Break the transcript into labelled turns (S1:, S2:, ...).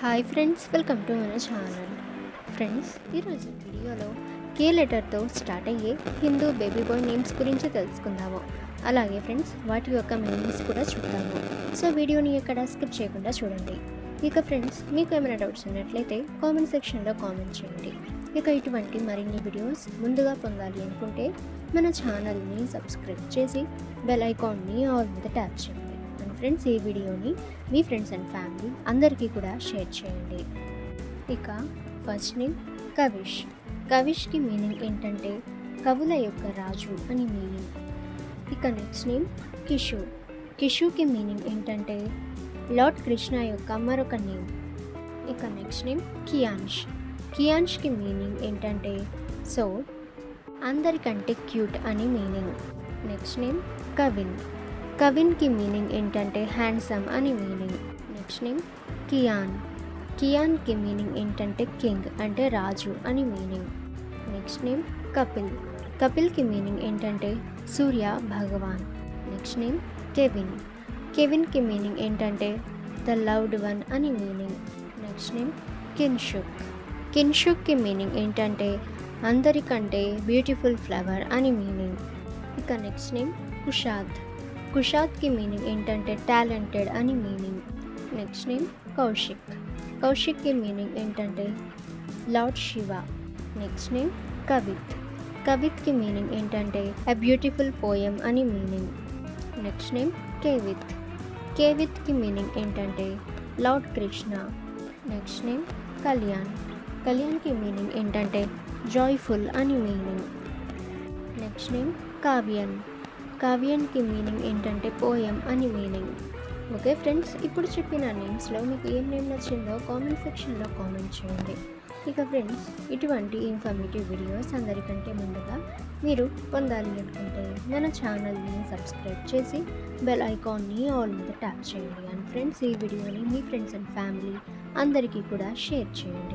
S1: Hi friends welcome to మన channel friends ఈరోజు వీడియోలో కే లెటర్తో స్టార్ట్ అయ్యే హిందూ బేబీ బాయ్ నేమ్స్ గురించి తెలుసుకుందాము. అలాగే ఫ్రెండ్స్ వాటి యొక్క మీనింగ్స్ కూడా చూద్దాము. సో వీడియోని ఎక్కడ స్కిప్ చేయకుండా చూడండి. ఇక ఫ్రెండ్స్ మీకు ఏమైనా డౌట్స్ ఉన్నట్లయితే కామెంట్ సెక్షన్లో కామెంట్ చేయండి. ఇక ఇటువంటి మరిన్ని వీడియోస్ ముందుగా పొందాలి అనుకుంటే మన ఛానల్ని సబ్స్క్రైబ్ చేసి బెల్ ఐకాన్ని ఆల్ మీద ట్యాప్ చేయండి. ఫ్రెండ్స్ ఈ వీడియోని మీ ఫ్రెండ్స్ అండ్ ఫ్యామిలీ అందరికీ కూడా షేర్ చేయండి. ఇక ఫస్ట్ నేమ్ కవిష్. కవిష్కి మీనింగ్ ఏంటంటే కవుల యొక్క రాజు అని మీనింగ్. ఇక నెక్స్ట్ నేమ్ కిషు కిషుకి మీనింగ్ ఏంటంటే లార్డ్ కృష్ణ యొక్క మరొక నేమ్. ఇక నెక్స్ట్ నేమ్ కియాన్ష్. కియాన్ష్కి మీనింగ్ ఏంటంటే సో అందరికంటే క్యూట్ అని meaning. Next name Kavin. కవిన్కి meaning ఏంటంటే హ్యాండ్సమ్ అని meaning. Next name Kiaan. కియాన్కి meaning ఏంటంటే కింగ్ అంటే రాజు అని meaning. Next name Kapil. కపిల్కి meaning ఏంటంటే సూర్య భగవాన్. Next name Kevin. కెవిన్కి మీనింగ్ ఏంటంటే ద లవ్డ్ వన్ అని meaning. Next name Kinshuk. కిన్షుక్కి meaning ఏంటంటే అందరికంటే బ్యూటిఫుల్ ఫ్లవర్ అని మీనింగ్. ఇక నెక్స్ట్ నేమ్ కుషాద్ కుషాద్కి మీనింగ్ ఏంటంటే టాలెంటెడ్ అని meaning. Next name Kaushik. కౌశిక్కి meaning ఏంటంటే Lord Shiva. Next name Kavith. కవిత్కి meaning ఏంటంటే ఎ బ్యూటిఫుల్ పోయం అని meaning. Next name Kevith. కేవిత్కి meaning ఏంటంటే Lord Krishna. Next name Kalyan. కళ్యాణ్కి మీనింగ్ ఏంటంటే జాయ్ఫుల్ అని మీనింగ్. నెక్స్ట్ నేమ్ కావ్యన్ కావ్యానికి మీనింగ్ ఏంటంటే పోయం అని మీనింగ్. ఓకే ఫ్రెండ్స్ ఇప్పుడు చెప్పిన నేమ్స్లో మీకు ఏం నేమ్ నచ్చిందో కామెంట్ సెక్షన్లో కామెంట్ చేయండి. ఇక ఫ్రెండ్స్ ఇటువంటి ఇన్ఫర్మేటివ్ వీడియోస్ అందరికంటే ముందుగా మీరు పొందాలి అనుకుంటే మన ఛానల్ని సబ్స్క్రైబ్ చేసి బెల్ ఐకాన్ని ఆల్ మీద ట్యాప్ చేయండి. అండ్ ఫ్రెండ్స్ ఈ వీడియోని మీ ఫ్రెండ్స్ అండ్ ఫ్యామిలీ అందరికీ కూడా షేర్ చేయండి.